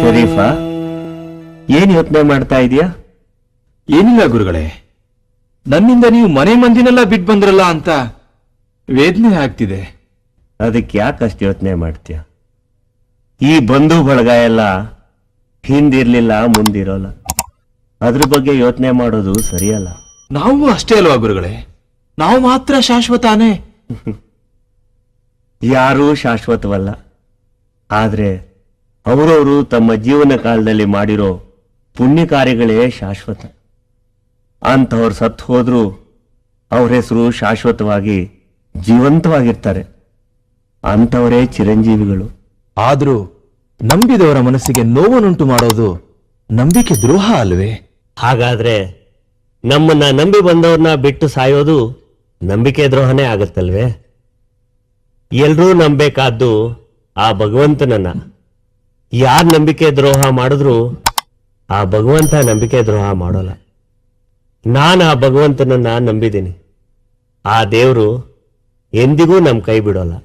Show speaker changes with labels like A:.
A: ಶರೀಫಾ ಏನ್ ಯೋಚನೆ ಮಾಡ್ತಾ ಇದೀಯಾ?
B: ಏನಿಲ್ಲ ಗುರುಗಳೇ. ನನ್ನಿಂದ ನೀವು ಮನೆ ಮಂದಿನೆಲ್ಲ ಬಿಟ್ಟು ಬಂದ್ರಲ್ಲ ಅಂತ ವೇದನೆ ಆಗ್ತಿದೆ.
A: ಅದಕ್ಕೆ ಯಾಕಷ್ಟು ಯೋಚನೆ ಮಾಡ್ತೀಯ? ಈ ಬಂಧು ಬಳಗ ಎಲ್ಲ ಹಿಂದಿರ್ಲಿಲ್ಲ ಮುಂದಿರೋಲ್ಲ. ಅದ್ರ ಬಗ್ಗೆ ಯೋಚನೆ ಮಾಡೋದು ಸರಿಯಲ್ಲ.
B: ನಾವು ಅಷ್ಟೇ ಅಲ್ವಾ ಗುರುಗಳೇ? ನಾವು ಮಾತ್ರ ಶಾಶ್ವತಾನೇ.
A: ಯಾರೂ ಶಾಶ್ವತವಲ್ಲ. ಆದ್ರೆ ಅವರವರು ತಮ್ಮ ಜೀವನ ಕಾಲದಲ್ಲಿ ಮಾಡಿರೋ ಪುಣ್ಯ ಕಾರ್ಯಗಳೇ ಶಾಶ್ವತ. ಅಂಥವ್ರು ಸತ್ತು ಹೋದ್ರೂ ಅವ್ರ ಹೆಸರು ಶಾಶ್ವತವಾಗಿ ಜೀವಂತವಾಗಿರ್ತಾರೆ. ಅಂಥವರೇ ಚಿರಂಜೀವಿಗಳು.
B: ಆದ್ರೂ ನಂಬಿದವರ ಮನಸ್ಸಿಗೆ ನೋವನ್ನುಂಟು ಮಾಡೋದು ನಂಬಿಕೆ ದ್ರೋಹ ಅಲ್ವೇ?
A: ಹಾಗಾದ್ರೆ ನಮ್ಮನ್ನ ನಂಬಿ ಬಂದವ್ರನ್ನ ಬಿಟ್ಟು ಸಾಯೋದು ನಂಬಿಕೆ ದ್ರೋಹನೇ ಆಗತ್ತಲ್ವೇ? ಎಲ್ರೂ ನಂಬೇಕಾದ್ದು ಆ ಭಗವಂತನನ್ನ. ಯಾರು ನಂಬಿಕೆ ದ್ರೋಹ ಮಾಡಿದ್ರು ಆ ಭಗವಂತ ನಂಬಿಕೆ ದ್ರೋಹ ಮಾಡೋಲ್ಲ. ನಾನು ಆ ಭಗವಂತನನ್ನ ನಂಬಿದ್ದೀನಿ. ಆ ದೇವರು ಎಂದಿಗೂ ನಮ್ಮ ಕೈ ಬಿಡೋಲ್ಲ.